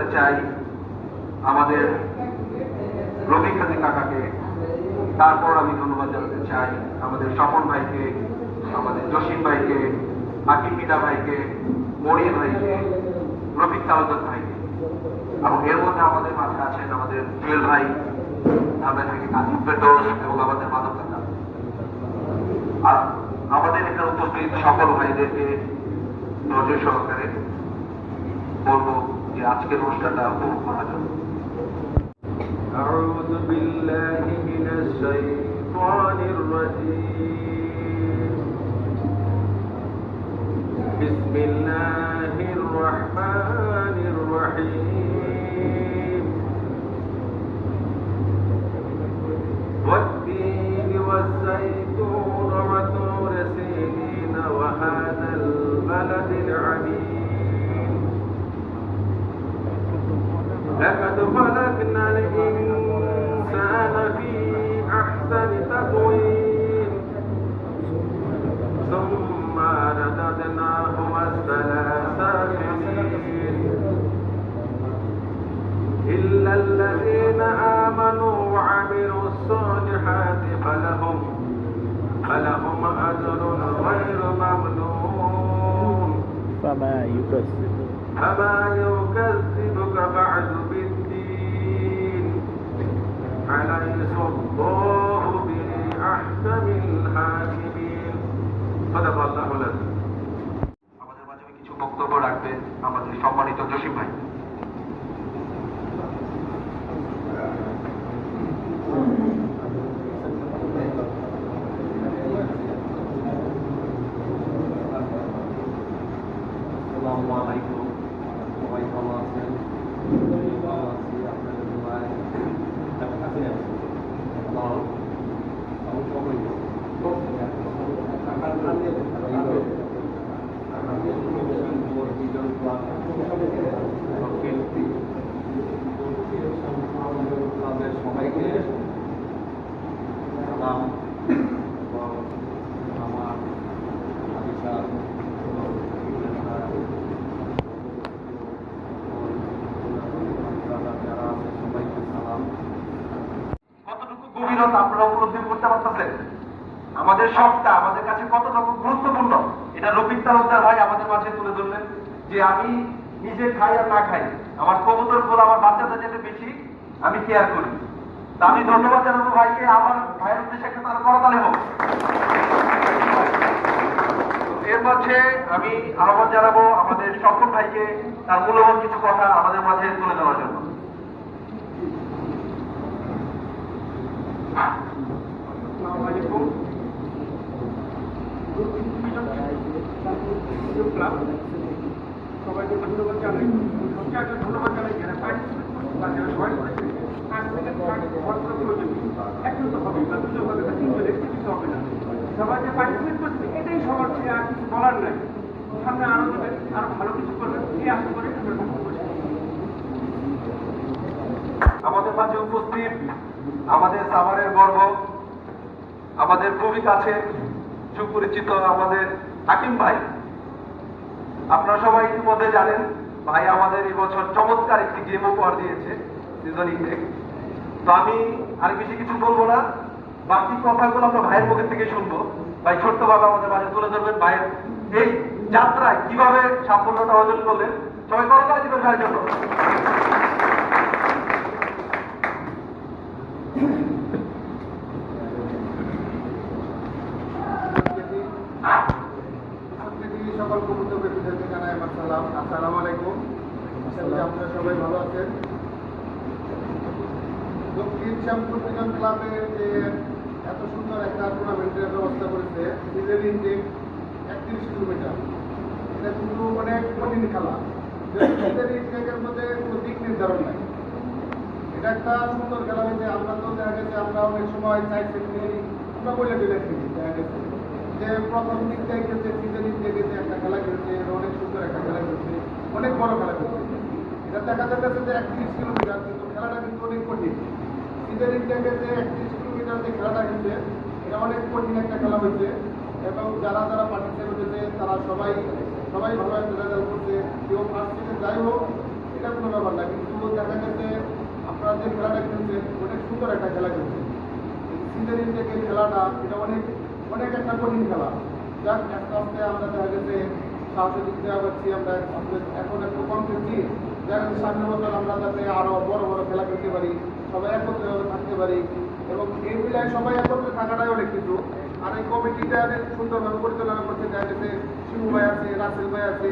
জানাতে চাই, আমাদের রবি খাদি কাকাকে। তারপর আমি ধন্যবাদ জানাতে চাই আমাদের স্বপন ভাইকে, আমাদের জসিম ভাইকে, আকিব মিনা ভাইকে মরিয়া ভাইকে, রফিক তালুদার ভাইকে। এবং এর মধ্যে আমাদের মাঝে আছেন আমাদের জুয়েল ভাই আমাদের থেকে কাজী ফেরদৌস এবং আমাদের মাধব কাকা আর আমাদের এখানে উপস্থিত সকল ভাইদেরকে নজর সহকারে বলব যে আজকের অনুষ্ঠানটা উপভোগ করার জন্য أعوذ بالله من الشيطان الرجيم بسم الله الرحمن الرحيم والتين والزيتون وطور سينين وهذا البلد العميم الذين آمنوا وعملوا الصالحات فلهم فلهم أجر غير ممنون فما يكذب فما يكذبك بعد بالدين أليس الله بأحكم الحاكمين صدق الله العظيم আমাদের মাঝে কিছু বক্তব্য রাখবেন আমাদের সম্মানিত জসিম ভাই গভীরতা আপনারা উপলব্ধি করতে পারতেছেন। আমাদের সবটা আমাদের কাছে কতটুকু গুরুত্বপূর্ণ, এটা রফিক তালুকদার ভাই আমাদের মাঝে তুলে ধরলেন যে আমি নিজে খাই আর না খাই। আমার কবুতর গোল আমার বাচ্চাদের যেতে বেশি আমি কেয়ার করি। তা আমি ধন্যবাদ জানাব ভাইকে, আমার ভাইয়ের উদ্দেশ্যে একটা তারা করতালে হোক। এর মাঝে আমি আহ্বান জানাব আমাদের সকল ভাইকে তার মূল্যবান কিছু কথা আমাদের মাঝে তুলে দেওয়ার জন্য আসসালামু আলাইকুম সবাইকে ধন্যবাদ জানাই। ধন্যবাদ জানাই যারা পার্টিসিপেট করেছে বা যারা করেছে। ঘর প্রয়োজন একজন তো হবে দুজন হবে তিনজন একটু কিছু হবে না। সবাই যে পার্টিসিপেট করছে, এটাই সবার বলার নাই। সামনে আরও ভালো কিছু করবেন এই আশা করে। আমাদের মাঝে উপস্থিত আমাদের সাভারের গর্ব আমাদের খুবই কাছে সুপরিচিত আমাদের হাকিম ভাই। আপনারা সবাই ইতিমধ্যে জানেন, ভাই আমাদের এবছর বছর চমৎকার একটি গেম উপহার দিয়েছে তো আমি আর বেশি কিছু বলব না। বাকি কথাগুলো আমরা ভাইয়ের মুখের থেকে শুনব। ভাই, ছোট্ট ছোট্টভাবে আমাদের মাঝে তুলে ধরবেন ভাইয়ের এই যাত্রায় কীভাবে সাফল্যটা অর্জন করলেন। সবাই করতালি দিবেন ভাইয়ের জন্য প্রত্যেকেরই সকল কবুতর ব্যক্তিদেরকে জানাই আমার সালাম আসসালামু আলাইকুম আপনারা সবাই ভালো আছেন। দক্ষিণ শ্যামপুর বিজন ক্লাবের যে এত সুন্দর একটা টুর্নামেন্টের ব্যবস্থা করেছে সিজন ইনটেক একত্রিশ কিলোমিটার। এটা কিন্তু অনেক কঠিন খেলা। সিজন ইনটেকের মধ্যে কোনো দিক নির্ধারণ নাই। এটা একটা সুন্দর খেলা হয়েছে। আমরা তো দেখা গেছে, আমরা অনেক সময় চাইছি আমরা বলে দিলে দেখা গেছে। যে প্রথম দিক থেকে খেলছে সিজন থেকে যে একটা খেলা খেলছে, অনেক সুন্দর একটা খেলা খেলছে, অনেক বড় খেলা খেলছে। এটা দেখা যাচ্ছে যে একত্রিশ কিলোমিটার, কিন্তু খেলাটা কিন্তু অনেক কঠিন। সিজন থেকে যে একত্রিশ কিলোমিটার যে খেলাটা খেলছে এটা অনেক কঠিন একটা খেলা হয়েছে। এবং যারা যারা পার্টিসিপেট করেছে তারা সবাই সবাই ভালো একটা করছে। কেউ ফার্স্ট থেকে যাই হোক, এটা কোনো ব্যাপার না, কিন্তু দেখা গেছে আপনারা যে খেলাটা খেলছেন, অনেক সুন্দর একটা খেলা খেলছে যে এই খেলাটা, এটা অনেক অনেক একটা কঠিন খেলা। যাক আস্তে আস্তে আমরা দেখা গেছে দিক দেওয়া পাচ্ছি আমরা এখন একটু কম খেলছি। দেখা গেছে সামনের বছর আমরা যাতে আরও বড় বড় খেলা খেলতে পারি, সবাই একত্রে থাকতে পারি। এবং এই মিলায় সবাই একত্রে থাকাটাই অনেক কিছু। আর এই কমিটিটা সুন্দরভাবে পরিচালনা করতে দেখা গেছে, শিবু ভাই আছে, রাসেল ভাই আছে,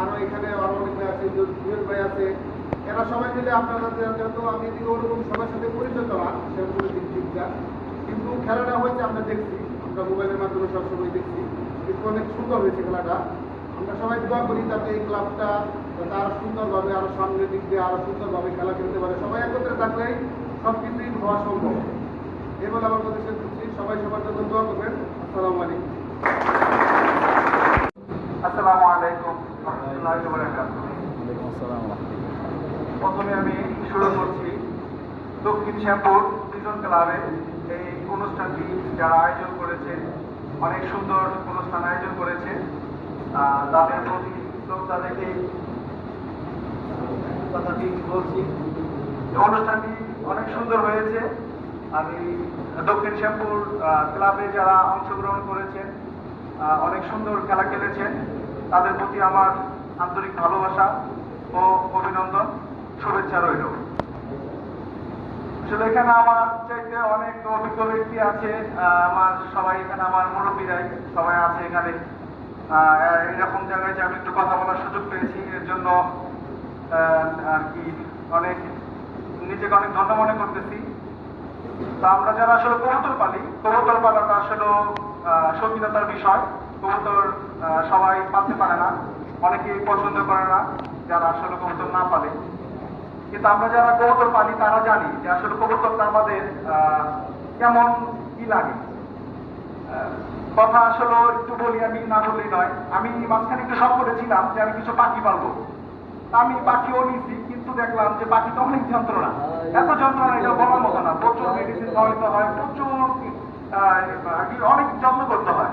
আরও এখানে আরও অনেক ভাই আছে জুয়েল ভাই আছে। এরা সবাই মিলে আপনারা যেহেতু আমি এদিকে ওরকম সবার সাথে পরিচিত না, সেরকম দিক দিকটা কিন্তু খেলাটা হয়েছে, আমরা দেখছি। আমরা মোবাইলের মাধ্যমে সবসময় দেখছি। কিন্তু অনেক সুন্দর হয়েছে খেলাটা। আমরা সবাই দোয়া করি যাতে এই ক্লাবটা যাতে আরও সুন্দরভাবে আরও সামনের দিক দিয়ে আরও সুন্দরভাবে খেলা খেলতে পারে। সবাই একত্রে থাকলেই সব কিছুই হওয়া সম্ভব। এই বলে আমার কথা শেষ করছি। সবাই সবার জন্য দোয়া করবেন। আসসালামু আলাইকুম। আসসালামু আলাইকুম। রহমতুল্লাহি ওয়া বারাকাতুহু। ওয়ালাইকুম আসসালাম প্রথমে আমি শুরু করছি দক্ষিণ শ্যামপুর প্রিজন ক্লাবে। এই অনুষ্ঠানটি যারা আয়োজন করেছে অনেক সুন্দর অনুষ্ঠান আয়োজন করেছে। তাদের প্রতি শ্রদ্ধা রেখে কথাটি বলছি। অনুষ্ঠানটি অনেক সুন্দর হয়েছে। আমি দক্ষিণ শ্যামপুর ক্লাবে যারা অংশগ্রহণ করেছেন অনেক সুন্দর খেলা খেলেছেন। তাদের প্রতি আমার আন্তরিক ভালোবাসা ও অভিনন্দন। শুভেচ্ছা রইল। আসলে এখানে আমার চাইতে অনেক অভিজ্ঞ ব্যক্তি আছে আমার সবাই এখানে আমার মুরব্বীরাই সবাই আছে এখানে। এরকম জায়গায় যে আমি একটু কথা বলার সুযোগ পেয়েছি এর জন্য আর কি অনেক নিজেকে অনেক ধন্য মনে করতেছি। তা আমরা যারা আসলে কবুতর পালি কবুতর পালাটা আসলে আহ, শৌখিনতার বিষয়। কবুতর সবাই পালতে পারে না অনেকেই পছন্দ করে না যারা আসলে কবুতর না পালে। কিন্তু আমরা যারা কবুতর পালি তারা জানি যে আসলে কবুতরটা আমাদের কেমন কি লাগে। কথা আসলে একটু বলি, আমি না বললেই নয়। আমি মাঝখানে একটু শখ করেছিলাম যে আমি কিছু পাখি পালবো। তা আমি পাখিও নিয়েছি কিন্তু দেখলাম যে পাখিটা অনেক যন্ত্রণা। এত যন্ত্রণা এটা বলার মতো না। প্রচুর মেডিসিন খাওয়াইতে হয়, প্রচুর অনেক যত্ন করতে হয়।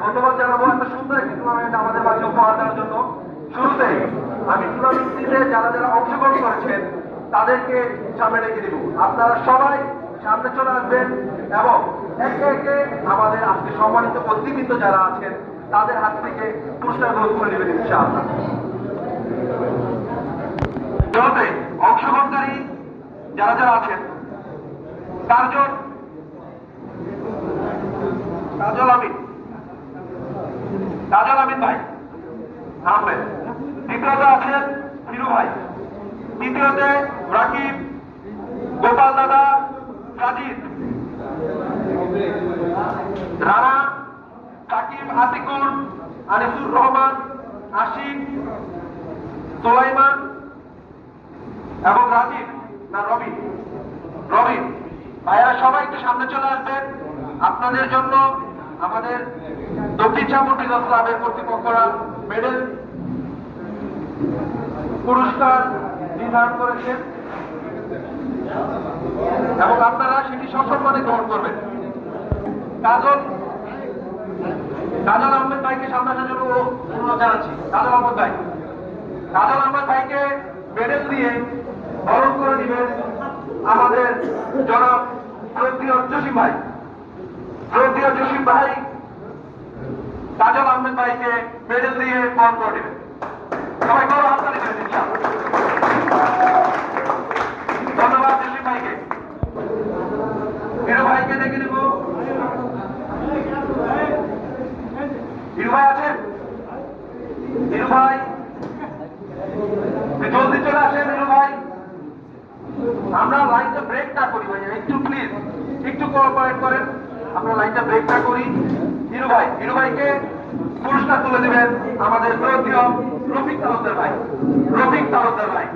ধন্যবাদ জানাব এত সুন্দর একটি টুর্নামেন্ট আমাদের মাঝে উপহার দেওয়ার জন্য, শুরুতেই আমি টুর্নামেন্টটিতে যারা যারা অংশগ্রহণ করেছেন তাদেরকে সামনে রেখে দিব। আপনারা সবাই সামনে চলে আসবেন এবং একে একে আমাদের আজকে সম্মানিত অতিবৃন্দ যারা আছেন, তাদের হাত থেকে পুরস্কার গ্রহণ করে নেবেন ইনশাআল্লাহ। অংশগ্রহণকারী যারা যারা আছেন চারজন কাজল আমিন। কাজল আমিন ভাই। আহমেদ দ্বিতীয়তে আছেন হিরু ভাই। তৃতীয়তে রাকিব গোপাল দাদা সাজিদ। রানা সাকিব আতিকুর, আনিসুর রহমান, আশিক, সোলাইমান এবং রাজীব না রবি। রবি, ভাইয়ারা সবাই একটু সামনে চলে আসবেন। আপনাদের জন্য আমাদের দক্ষিণ বিকাশ ক্লাবের কর্তৃপক্ষরা মেডেল পুরস্কার নির্ধারণ করেছেন এবং আপনারা সেটি সসম্মানে গ্রহণ করবেন। কাজল কাজল আহমেদ ভাইকে সামনে জন্য অনুরোধ জানাচ্ছি। কাজল আহমেদ ভাই, কাজল আহমেদ ভাইকে মেডেল দিয়ে বরণ করে দিবেন আমাদের জনাব শ্রদ্ধীয় জসিম ভাই। শ্রদ্ধীয় জসিম ভাই কাজল আহমেদ ভাইকে মেডেল দিয়ে বরণ করে দিবেন। সবাই বড় ইনশাআল্লাহ। ধন্যবাদ ভাইকে। ভাইকে দেব হিরো ভাই আছেন? ভাই? জলদি চলে আসেন হিরো ভাই। আমরা লাইনটা ব্রেক না করি ভাই একটু প্লিজ একটু কোঅপারেট করেন। আমরা লাইনটা ব্রেক না করি। হিরু ভাই হিরু ভাইকে পুরস্কার তুলে দেবেন আমাদের শ্রদ্ধীয় রফিক তালুকদার ভাই। রফিক তালুকদার ভাই।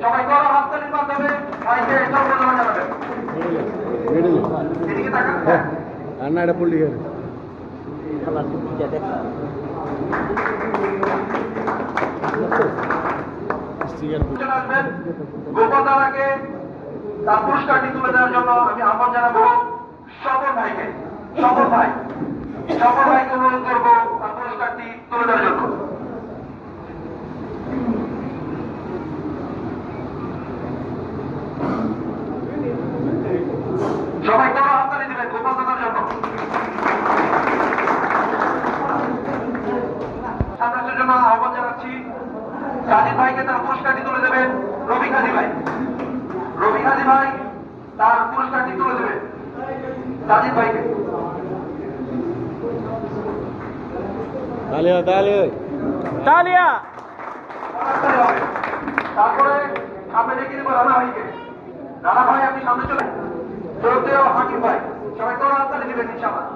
সবাই গলা হাততালির মাধ্যমে ভাইকে সম্মাননা জানাবেন। পুরস্কারটি তুলে দেওয়ার জন্য আমি আহ্বান জানাব সবর ভাইকে। সবর ভাই। ভাইকে অনুরোধ করব। পুরস্কারটি জন্য সবাই করো হাততালি দিবেন গোপাল দাদার জন্য সামনের জন্য আহ্বান জানাচ্ছি কাজী ভাইকে তার পুরস্কারটি তুলে দেবেন রবি কাজী ভাই রবি কাজী ভাই তার পুরস্কারটি তুলে দেবেন কাজী ভাইকে তালিয়া তালিয়া তালিয়া তারপরে সামনে ডেকে দেবো রানা ভাইকে। রানা ভাই, আপনি সামনে চলে শ্রদ্ধেয় হাকিম ভাই। সবাই তো রাস্তায় দিবেন ইনশাআল্লাহ।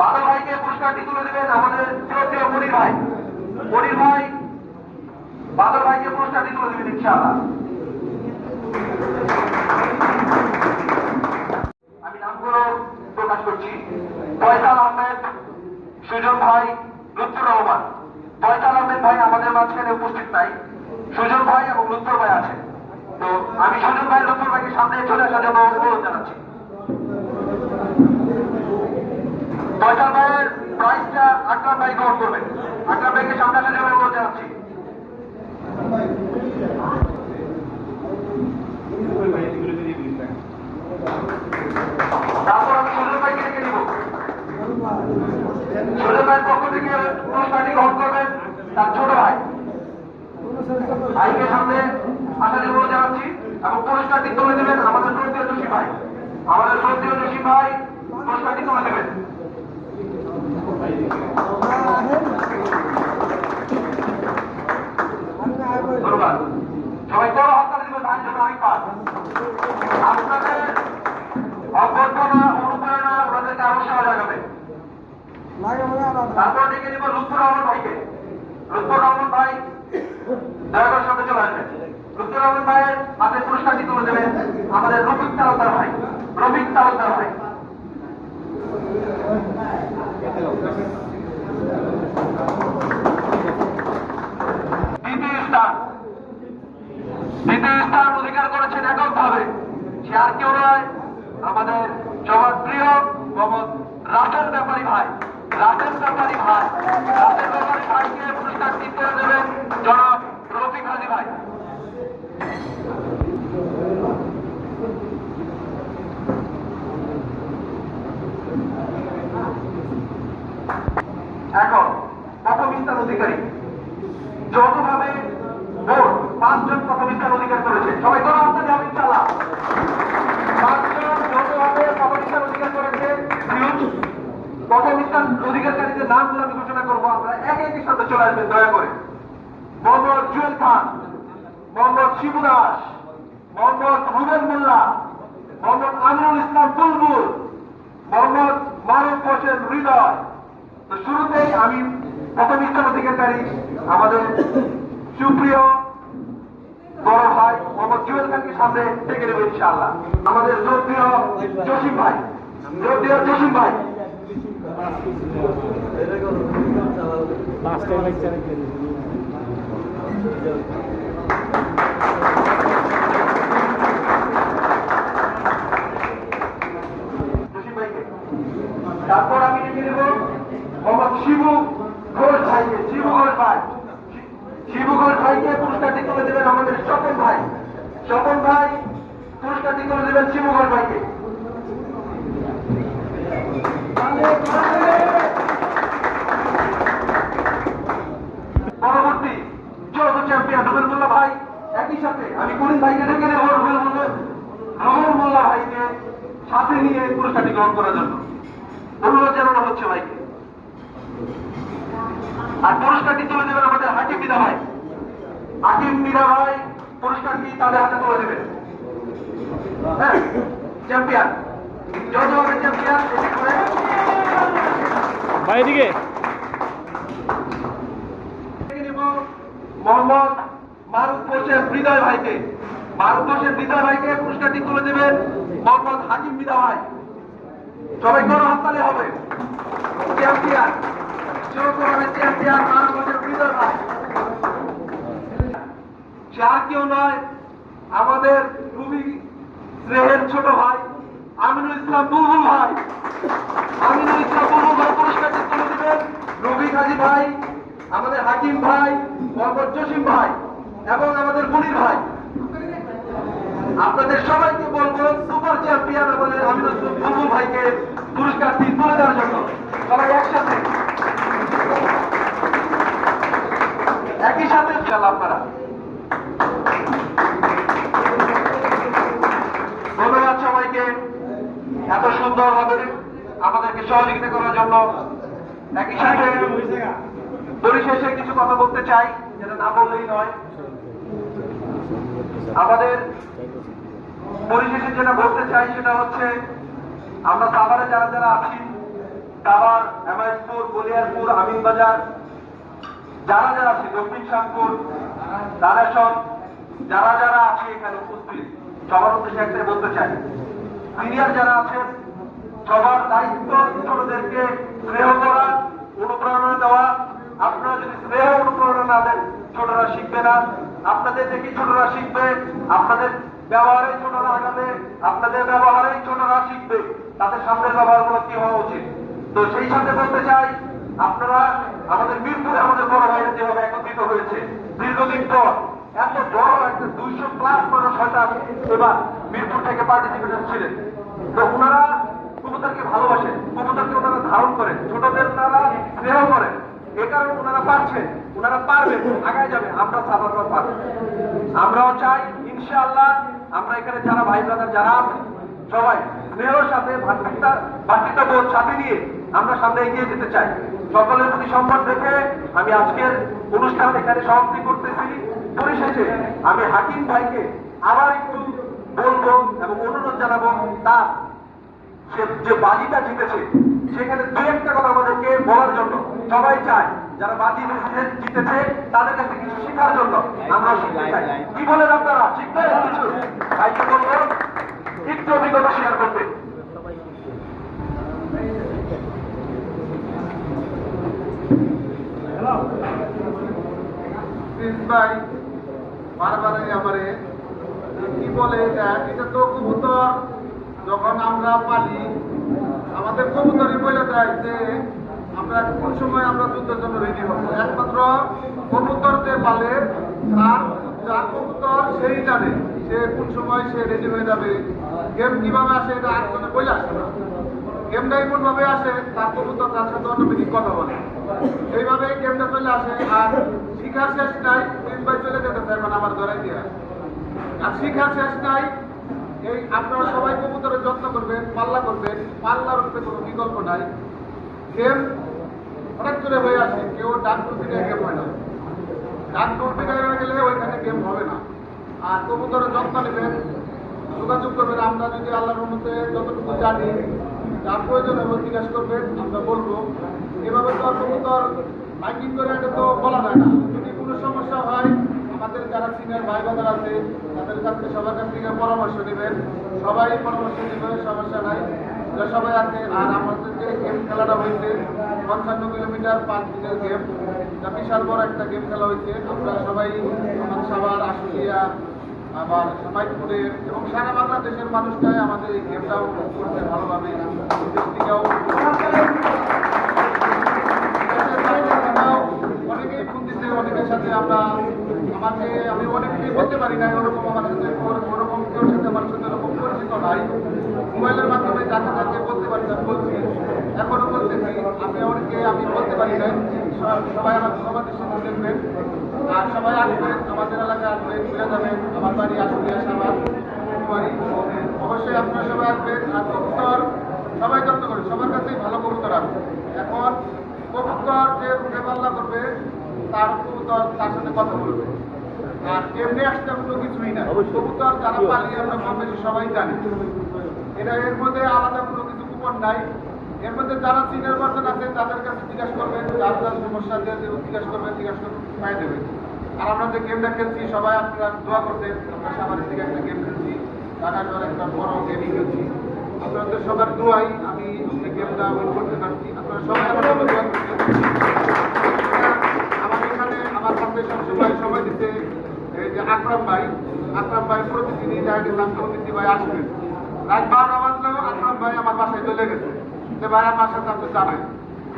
বাদল ভাইকে পুরস্কারটি তুলে দেবেন আমাদের শ্রদ্ধেয় মনির ভাই। মনির ভাই বাদল ভাইকে পুরস্কারটি তুলে দেবেন ইনশাআল্লাহ আমি নামগুলো প্রকাশ করছি ফয়সাল আহমেদ সুজন ভাই লুৎফুর রহমান ফয়সাল আহমেদ ভাই আমাদের মাঝখানে উপস্থিত নাই সুজন ভাই এবং লুৎফুর ভাই আছে তো আমি সুজন ভাই লুৎফুর ভাইকে সামনে চলে আসার জন্য অনুরোধ জানাচ্ছি ফয়সাল ভাইয়ের প্রাইজটা আকরাম ভাই গ্রহণ করবেন আকরাম ভাইকে সামনে আসার জন্য অনুরোধ জানাচ্ছি তারপর আমি সুজন ভাইকে ডেকে নিব সুজন ভাইয়ের পক্ষ থেকে পুরস্কারটি গ্রহণ করবেন তার ছোট ভাই ভাইকে সামনে আসার জন্য অনুরোধ জানাচ্ছি এবং পুরস্কারটি তুলে দেবেন আমাদের শ্রদ্ধীয় জসিম ভাই আমাদের শ্রদ্ধীয় জসিম ভাই পুরস্কারটি তুলে দেবেন ধন্যবাদ সবাই বড় হাততালি দিবেন ভাইয়ের জন্য অনেক পাস আপনাদের অভ্যর্থনা অনুপ্রেরণা ওনাদেরকে আরও সাহা জাগাবে তারপর ডেকে দিব লুৎফুর রহমান ভাইকে রহমান ভাই দয়া করে স্থান। অধিকার করেছেন এককভাবে। সে আর কেউ নয়, আমাদের সবার প্রিয় মোহাম্মদ রাসেল ব্যাপারী ভাই। রাসেল ব্যাপারী ভাই, রাসেল ব্যাপারী ভাইকে দিতে দেবেন জনাব রফিক হাজি অধিকারী করেছে। সবাই কোনো আপনাদের আমি চালা পাঁচজন যৌথভাবে অধিকার করেছে। স্থান অধিকারকারীদের নামগুলো আমি ঘোষণা করব। আমরা এক একই সাথে চলে আসবেন, দয়া করে মোহাম্মদ জুয়েল খান মোহাম্মদ শিবু দাস মোহাম্মদ রুবেল মোল্লা মোহাম্মদ আমিনুল ইসলাম বুলবুল মোহাম্মদ মারুফ হোসেন হৃদয় তো শুরুতেই আমি প্রথম স্থান অধিকারী আমাদের সুপ্রিয় বড় ভাই মোহাম্মদ সামনে ডেকে নেব ইনশাআল্লাহ। আমাদের শ্রদ্ধেয় জসিম ভাই শ্রদ্ধেয় জসিম ভাই। লাস্ট টাইম লেকচার জসিম ভাইকে তারপর আমি ডেকে নেব মোহাম্মদ শিবু ঘোষ ভাইকে শিবু ঘোষ ভাই শি- শিবু ঘোষ ভাইকে পুরস্কারটি তুলে দেবেন আমাদের স্বপন ভাই স্বপন ভাই পুরস্কারটি তুলে দেবেন শিবু ঘোষ ভাইকে পরবর্তী চৌদ্দ চ্যাম্পিয়ন রুবেল মোল্লা ভাই, একই সাথে। আমি করিম ভাইকে ডেকে নেব মোল্লা। ভাইকে সাথে নিয়ে পুরস্কারটি গ্রহণ করার জন্য। অনুরোধ জানানো হচ্ছে ভাইকে। আর পুরস্কারটি তুলে দেবেন আমাদের হাকিম বিদা ভাই। হাকিম মীরা ভাই পুরস্কারটি তাদের হাতে তুলে দেবেন। চ্যাম্পিয়ন যত হবে চ্যাম্পিয়ন ভাই, এদিকে থেকে নিব মোহাম্মদ মারুফ হোসেন হৃদয় ভাইকে মারুফ হোসেন হৃদয় ভাইকে পুরস্কারটি তুলে দেবেন মোহাম্মদ হাকিম বিদা ভাই সবাই কোনো হাততালি হবে চ্যাম্পিয়ন কেউ আমাদের ছোট ভাই ভাই। তুলে দেবেন। রবি কাজী ভাই, আমাদের হাকিম ভাই। মোহাম্মদ জসিম ভাই এবং আমাদের মুনির ভাই। আপনাদের সবাইকে বলব, সুপার চ্যাম্পিয়ন আমাদের আমিনুল ইসলাম ভাইকে পুরস্কারটি তুলে দেওয়ার জন্য। সবাই একসাথে। একই সাথে খেলা আপনারা। ধন্যবাদ সবাইকে। এত সুন্দর ভাবে আমাদেরকে সহযোগিতা করার জন্য। একই সাথে পরিশেষে কিছু কথা বলতে চাই। যেটা না বললেই নয়। আমাদের পরিশেষে যেটা বলতে চাই সেটা হচ্ছে, আমরা সাভারে যারা যারা আছি, সাভার এমআইসপুর বলিয়ারপুর আমিনবাজার, যারা যারা আছি, দক্ষিণ শ্যামপুর দানেশন যারা যারা আছে এখানে উপস্থিত, সবার উদ্দেশ্যে একটাই বলতে চাই। সিনিয়র যারা আছেন, সবার দায়িত্ব ছোটদেরকে স্নেহ করা, অনুপ্রেরণা দেওয়া আপনারা যদি স্নেহ অনুপ্রেরণা না দেন, ছোটরা শিখবে না। আপনাদের দেখেই ছোটরা শিখবে, আপনাদের ব্যবহারে ছোটরা আগাবে, আপনাদের ব্যবহারেই ছোটরা শিখবে। তাদের সামনের ব্যবহারগুলো কি হওয়া উচিত? তো সেই সাথে বলতে চাই, আপনারা আমাদের মিরপুরে আমাদের বড় ভাইরা যেভাবে একত্রিত হয়েছে। দীর্ঘদিন পর, এত বড় একটা দুইশো প্লাস মানুষ হয়তো এবার মিরপুর থেকে পার্টিসিপেশন ছিলেন তো ওনারা কবুতরকে ভালোবাসেন, কবুতরকে ওনারা ধারণ করেন। ছোটদের তারা স্নেহ করেন। কারণে ওনারা পারছেন ওনারা পারবেন আগায় যাবে, আমরা সাধারণ পারব। আমরাও চাই, ইনশাআল্লাহ, আমরা এখানে যারা ভাই ব্রাদার যারা আছেন, সবাই স্নেহর সাথে ভাতৃত্বা সাথে নিয়ে আমরা সামনে এগিয়ে যেতে চাই। সকলের প্রতি সম্মান রেখে আমি আজকের অনুষ্ঠান এখানে সমাপ্তি করতেছি। পরিশেষে আমি হাকিম ভাইকে আবার একটু বলব এবং অনুরোধ জানাব তার যে বাজিটা জিতেছে, সেখানে দু একটা কথা আমাদেরকে বলার জন্য সবাই চায়, যারা বাজি জিতেছে তাদের কাছে কিছু শেখার জন্য আমরা কি বলেন আপনারা? শিখবেন অভিজ্ঞতা শেয়ার করতে। বারবারই আমারে কি বলে এটা তো কবুতর। যখন আমরা পালি, আমাদের কবুতরই বলে দেয় যে আমরা কোন সময় আমরা যুদ্ধের জন্য রেডি হব? একমাত্র কবুতর যে পালে, তার যার কবুতর সেই জানে সে কোন সময় সে রেডি হয়ে যাবে। গেম কীভাবে আসে এটা আর কোনো বলে আসে না। গেমটা এমন ভাবে আসে, তার কবুতর তার সাথে অটোমেটিক কথা বলে। এইভাবে গেমটা চলে আসে, আর শিখার শেষ নাই তিন চলে যেতেছে এখন আমার ধরে দিয়ে। আর শিখার শেষ নাই এই আপনারা সবাই কবুতরের যত্ন করবেন, পাল্লা করবেন, পাল্লার উপরে কোনো বিকল্প নাই। গেম হঠাৎ করে হয়ে আসে, কেউ ডাক টুপিটা গেম হয় না। ডাক টুপিটা হয়ে গেলে ওইখানে গেম হবে না। আর কবুতরের যত্ন নেবেন, যোগাযোগ করবেন। আমরা যদি আল্লাহর মধ্যে যতটুকু জানি, যার প্রয়োজন হবে জিজ্ঞাসা করবেন, আমরা বলব। এভাবে তো আর কবুতর মাইকিং করে এটা তো বলা যায় না। যদি কোনো সমস্যা হয় আমাদের যারা সিনিয়র ভাই বাজার আছে, তাদের কাছ সবার কাছ থেকে পরামর্শ নেবেন। সবাই পরামর্শ নেবেন সমস্যা নাই। সবাই আছে। আর আমাদের যে গেম খেলাটা হয়েছে, পঞ্চান্ন কিলোমিটার পাঁচ দিনের গেম বিশাল বড় একটা গেম খেলা হয়েছে। আমরা সবাই আমাদের সবার আশুলিয়া, আবার মাইকপুরের এবং সারা বাংলাদেশের মানুষটাই আমাদের এই গেমটাও করতে ভালোভাবে বিদেশ থেকেও অনেকেই ফোন দিতে অনেকের সাথে আমরা আমাকে আমি অনেককেই বলতে পারি না ওরকম আমার সাথে ওরকম কেউ সাথে আমার সাথে ওরকম পরিচিত নাই। মোবাইলের মাধ্যমে যাকে যাকে বলতে পারি না বলছি। এখনও বলতেছি আমি অনেকে আমি বলতে পারি না সবাই আমার সবার সাথে দেখবেন। আর সবাই আসবেন আমাদের এলাকায় আসবেন ঘুরে যাবেন আমার বাড়ি আসবে আমার বাড়ি অবশ্যই আপনারা সবাই আসবেন। আর কবুতর, সবাই যত্ন করে সবার কাছেই ভালো কবুতর আছে। এখন কবুতর যে উঠে পাল্লা করবে, তার কবুতর তার সাথে কথা এমনি একটা কোনো কিছুই না। কবুতর যারা পালি আমরা কম বেশি সবাই জানি। এটা এর মধ্যে আলাদা কোনো কিছু কুপন নাই। এর মধ্যে যারা সিনিয়র পার্সন আছে তাদের কাছে জিজ্ঞাসা করবেন যার যার সমস্যা দিয়ে দিয়ে জিজ্ঞাসা করবেন জিজ্ঞাসা পাই দেবেন আর আমরা যে গেমটা খেলছি সবাই আপনারা দোয়া করতেন আমরা সামানের দিকে একটা গেম খেলছি ঢাকার একটা বড় গেমই খেলছি। আপনাদের সবার দোয়াই আমি গেমটা উইন করতে পারছি। আপনারা সবাই আমার দোয়া করতেন আমার এখানে আমার সাথে সবসময় সময় দিতে যে আকরাম ভাই আকরাম ভাই প্রতিদিনই দেখা গেলাম অতিথি ভাই আসবেন রাত বারোটা বাজলেও আকরাম ভাই আমার বাসায় চলে গেছে। যে ভাই আমার সাথে আপনি যাবেন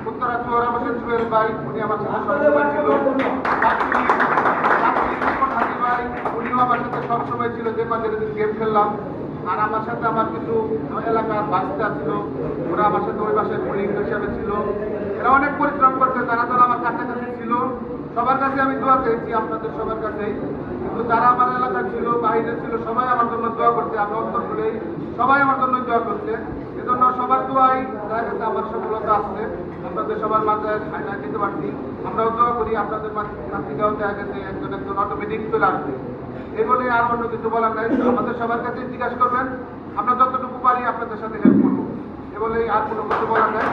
উত্তরা চৌরা বসে জুয়েল ভাই উনি আমার সাথে সবসময় ছিল। ভাই? উনিও আমার সাথে সবসময় ছিল যে মাঝে দিন গেম খেললাম। আর আমার সাথে আমার কিছু এলাকার বাচ্চা ছিল। ওরা আমার সাথে ওই বাসায় বোলিং হিসাবে ছিল। এরা অনেক পরিশ্রম করছে তারা যারা আমার কাছাকাছি ছিল। সবার কাছে আমি দোয়া চেয়েছি আপনাদের সবার কাছেই। কিন্তু যারা আমার এলাকায় ছিল বাইরে ছিল, সবাই আমার জন্য দোয়া করছে আমি অন্তর খুলেই সবাই আমার জন্য দোয়া করছে। এজন্য সবার দোয়াই আমার সফলতা আসছে। আপনাদের সবার মাঝে হাইলাইট দিতে পারছি, আমরাও দোয়া করি, আপনাদের মাতৃকাও দেখা গেছে, একজন একজন অটোমেটিক চলে আসবে। এই বলে আর অন্য কিছু বলার নাই, আমাদের সবার কাছে জিজ্ঞাসা করবেন, আমরা যতটুকু পারি আপনাদের সাথে হেল্প করব। এ বলে আর কোনো কিছু বলার নাই।